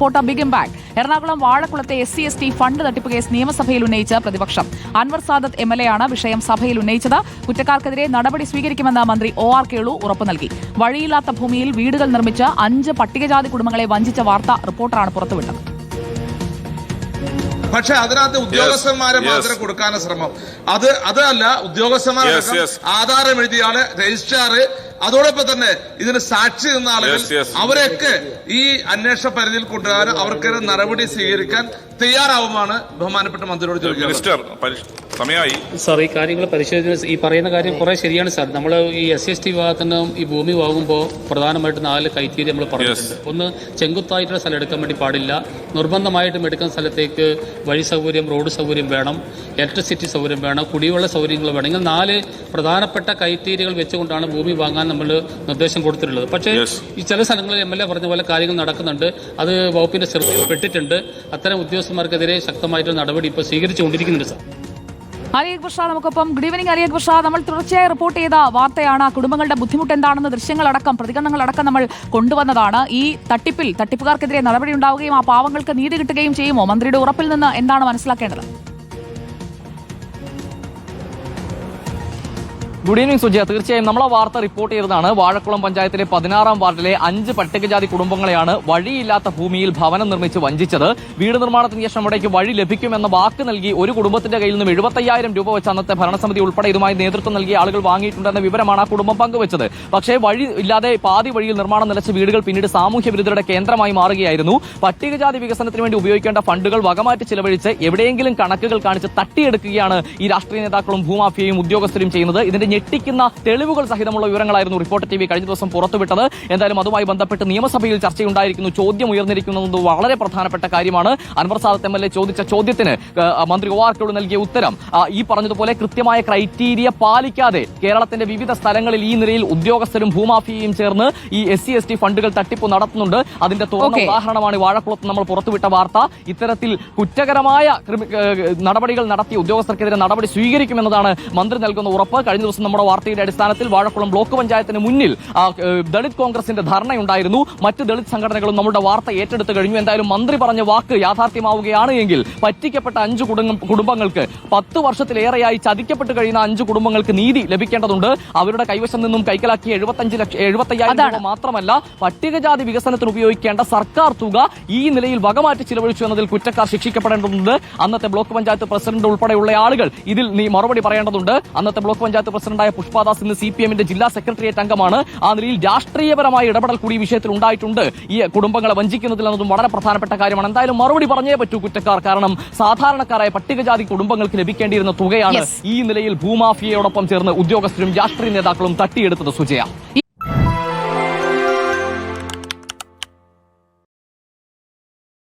Photo big. Impact Ernakulam വാഴക്കുളത്തെ S C S T fund തട്ടിപ്പ് case നിയമസഭയിൽ ഉന്നയിച്ച പ്രതിപക്ഷം. Anwar Sadath M L A ആണ് വിഷയം സഭയിൽ ഉന്നയിച്ചത്. കുറ്റക്കാർക്കെതിരെ നടപടി സ്വീകരിക്കുമെന്ന് മന്ത്രി ഒ ആർ കേളു ഉറപ്പു നൽകി. വഴിയില്ലാത്ത ഭൂമിയിൽ വീടുകൾ നിർമ്മിച്ച അഞ്ച് പട്ടികജാതി കുടുംബങ്ങളെ വഞ്ചിച്ച വാർത്ത റിപ്പോർട്ടറാണ് പുറത്തുവിട്ടത്. പക്ഷെ അതിനകത്ത് ഉദ്യോഗസ്ഥന്മാരെ. മാത്രം കൊടുക്കാനുള്ള ശ്രമം. അത് അതല്ല ഉദ്യോഗസ്ഥന്മാരെ. ആധാരം എഴുതിയാണ് രജിസ്ട്രാറ് രജിസ്ട്രാർ അതോടൊപ്പം തന്നെ ഇതിന് സാക്ഷി നിന്ന ആളുകൾ Yes, yes. അവരെയൊക്കെ ഈ അന്വേഷണ പരിധിയിൽ കൊണ്ടുവരാൻ അവർക്കൊരു നടപടി സ്വീകരിക്കാൻ തയ്യാറാവുമാണ് ബഹുമാനപ്പെട്ട മന്ത്രിയോട് ചോദിക്കുന്നത് സമയമായി. സാർ ഈ കാര്യങ്ങൾ പരിശോധിച്ച് ഈ പറയുന്ന കാര്യം കുറെ ശരിയാണ് സാർ നമ്മൾ ഈ എസ് എസ് ടി വിഭാഗത്തിന് ഈ ഭൂമി വാങ്ങുമ്പോൾ പ്രധാനമായിട്ട് നാല് കൈത്തീരി നമ്മൾ പറഞ്ഞിട്ടുണ്ട്. ഒന്ന് ചെങ്കുത്തായിട്ടുള്ള സ്ഥലം എടുക്കാൻ വേണ്ടി പാടില്ല. നിർബന്ധമായിട്ടും എടുക്കുന്ന സ്ഥലത്തേക്ക് വഴി സൗകര്യം റോഡ് സൗകര്യം വേണം ഇലക്ട്രിസിറ്റി സൗകര്യം വേണം കുടിവെള്ള സൗകര്യങ്ങൾ വേണം. ഇങ്ങനെ നാല് പ്രധാനപ്പെട്ട കൈത്തീരികൾ വെച്ചുകൊണ്ടാണ് ഭൂമി വാങ്ങാൻ നമ്മൾ നിർദ്ദേശം കൊടുത്തിട്ടുള്ളത്. പക്ഷേ ഈ ചില സ്ഥലങ്ങളിൽ എം എൽ എ പറഞ്ഞ പോലെ കാര്യങ്ങൾ നടക്കുന്നുണ്ട്. അത് വകുപ്പിന്റെ ശ്രദ്ധയിൽ പെട്ടിട്ടുണ്ട്. അത്തരം ഉദ്യോഗസ്ഥന്മാർക്കെതിരെ ശക്തമായിട്ടുള്ള നടപടി ഇപ്പോൾ സ്വീകരിച്ചുകൊണ്ടിരിക്കുന്നുണ്ട് സാർ. അലിയക് ഷാ നമുക്കൊപ്പം ഗുഡ് ഈവനിങ് അലിയക് പ്രസാദ് നമ്മൾ തുടർച്ചയായി റിപ്പോർട്ട് ചെയ്ത വാർത്തയാണ് കുടുംബങ്ങളുടെ ബുദ്ധിമുട്ട് എന്താണെന്ന് ദൃശ്യങ്ങളടക്കം പ്രതികരണങ്ങളടക്കം നമ്മൾ കൊണ്ടുവന്നതാണ്. ഈ തട്ടിപ്പിൽ തട്ടിപ്പുകാർക്കെതിരെ നടപടി ഉണ്ടാവുകയും ആ പാവങ്ങൾക്ക് നീതി കിട്ടുകയും ചെയ്യുമോ? മന്ത്രിയുടെ ഉറപ്പിൽ നിന്ന് എന്താണ് മനസ്സിലാക്കേണ്ടത്? Good evening Sujaya. തീർച്ചയായും നമ്മൾ ആ വാർത്ത റിപ്പോർട്ട് ചെയ്തതാണ്. വാഴക്കുളം പഞ്ചായത്തിലെ പതിനാറാം വാർഡിലെ അഞ്ച് പട്ടികജാതി കുടുംബങ്ങളെയാണ് വഴിയില്ലാത്ത ഭൂമിയിൽ ഭവനം നിർമ്മിച്ച് വഞ്ചിച്ചത്. വീട് നിർമ്മാണത്തിന് ശേഷം അവിടേക്ക് വഴി ലഭിക്കുമെന്ന വാക്ക് നൽകി ഒരു കുടുംബത്തിന്റെ കയ്യിൽ നിന്നും എഴുപത്തയ്യായിരം രൂപ വെച്ച് അന്നത്തെ ഭരണസമിതി ഉൾപ്പെടെ ഇതുമായി നേതൃത്വം നൽകിയ ആളുകൾ വാങ്ങിയിട്ടുണ്ടെന്ന വിവരമാണ് ആ കുടുംബം പങ്കുവച്ചത്. പക്ഷേ വഴി ഇല്ലാതെ പാതി വഴിയിൽ നിർമ്മാണം നിലച്ച വീടുകൾ പിന്നീട് സാമൂഹ്യ വിരുദ്ധരുടെ കേന്ദ്രമായി മാറുകയായിരുന്നു. പട്ടികജാതി വികസനത്തിന് വേണ്ടി ഉപയോഗിക്കേണ്ട ഫണ്ടുകൾ വകമാറ്റി ചിലവഴിച്ച് എവിടെയെങ്കിലും കണക്കുകൾ കാണിച്ച് തട്ടിയെടുക്കുകയാണ് ഈ രാഷ്ട്രീയ നേതാക്കളും ഭൂമാഫിയയും ഉദ്യോഗസ്ഥരും ചെയ്യുന്നത്. ഇതിന്റെ ഞെട്ടിക്കുന്ന തെളിവുകൾ സഹിതമുള്ള വിവരങ്ങളായിരുന്നു റിപ്പോർട്ടർ ടി വി കഴിഞ്ഞ ദിവസം പുറത്തുവിട്ടത്. എന്തായാലും അതുമായി ബന്ധപ്പെട്ട് നിയമസഭയിൽ ചർച്ചയുണ്ടായിരിക്കുന്നു. ചോദ്യം ഉയർന്നിരിക്കുന്നത് വളരെ പ്രധാനപ്പെട്ട കാര്യമാണ്. Anwar Sadath M L A ചോദിച്ച ചോദ്യത്തിന് മന്ത്രി ഒ ആർ കേളു നൽകിയ ഉത്തരം ഈ പറഞ്ഞതുപോലെ കൃത്യമായ ക്രൈറ്റീരിയ പാലിക്കാതെ കേരളത്തിന്റെ വിവിധ സ്ഥലങ്ങളിൽ ഈ നിലയിൽ ഉദ്യോഗസ്ഥരും ഭൂമാഫിയയും ചേർന്ന് ഈ എസ് സി എസ് ടി ഫണ്ടുകൾ തട്ടിപ്പ് നടത്തുന്നുണ്ട്. അതിന്റെ തുറന്ന ഉദാഹരണമാണ് വാഴക്കുളത്ത് നമ്മൾ പുറത്തുവിട്ട വാർത്ത. ഇത്തരത്തിൽ കുറ്റകരമായ നടപടികൾ നടത്തിയ ഉദ്യോഗസ്ഥർക്കെതിരെ നടപടി സ്വീകരിക്കുമെന്നതാണ് മന്ത്രി നൽകുന്ന ഉറപ്പ്. കഴിഞ്ഞ ദിവസം നമ്മുടെ വാർത്തയുടെ അടിസ്ഥാനത്തിൽ വാഴക്കുളം ബ്ലോക്ക് പഞ്ചായത്തിന് മുന്നിൽ ദളിത് കോൺഗ്രസിന്റെ ധർണയുണ്ടായിരുന്നു. മറ്റ് ദളിത് സംഘടനകളും നമ്മുടെ വാർത്ത ഏറ്റെടുത്ത് കഴിഞ്ഞു. എന്തായാലും മന്ത്രി പറഞ്ഞ വാക്ക് യാഥാർത്ഥ്യമാവുകയാണ് എങ്കിൽ പറ്റിക്കപ്പെട്ട അഞ്ച് കുടുംബങ്ങൾക്ക് പത്ത് വർഷത്തിലേറെയായി ചതിക്കപ്പെട്ട് കഴിയുന്ന അഞ്ച് കുടുംബങ്ങൾക്ക് നീതി ലഭിക്കേണ്ടതുണ്ട്. അവരുടെ കൈവശം നിന്നും കൈക്കലാക്കിയ എഴുപത്തഞ്ച് ലക്ഷം എഴുപത്തയ്യായിരം രൂപ മാത്രമല്ല പട്ടികജാതി വികസനത്തിന് ഉപയോഗിക്കേണ്ട സർക്കാർ തുക ഈ നിലയിൽ വകമാറ്റി ചിലവഴിച്ചു എന്നതിൽ കുറ്റക്കാർ ശിക്ഷിക്കപ്പെടേണ്ടതുണ്ട്. അന്നത്തെ ബ്ലോക്ക് പഞ്ചായത്ത് പ്രസിഡന്റ് ഉൾപ്പെടെയുള്ള ആളുകൾ ഇതിൽ നീ മറുപടി പറയേണ്ടതുണ്ട്. അന്നത്തെ ബ്ലോക്ക് പഞ്ചായത്ത് പ്രസിഡന്റായ പുഷ്പാദാസ് ഇന്ന് സി പി എമ്മിന്റെ ജില്ലാ സെക്രട്ടേറിയറ്റ് അംഗമാണ്. ആ നിലയിൽ രാഷ്ട്രീയപരമായ ഇടപെടൽ കൂടി വിഷയത്തിൽ ഉണ്ടായിട്ടുണ്ട്. ഈ കുടുംബങ്ങളെ വഞ്ചിക്കുന്നതിൽ എന്നതും വളരെ പ്രധാനപ്പെട്ട കാര്യമാണ്. എന്തായാലും മറുപടി പറഞ്ഞേ പറ്റൂ കുറ്റക്കാർ. കാരണം സാധാരണക്കാരായ പട്ടികജാതി കുടുംബങ്ങൾക്ക് ലഭിക്കേണ്ടിയിരുന്ന തുകയാണ്. ഈ നിലയിൽ ഭൂമാഫിയയോടൊപ്പം ചേർന്ന് ഉദ്യോഗസ്ഥരും രാഷ്ട്രീയ നേതാക്കളും തട്ടിയെടുത്തത് സുജയ.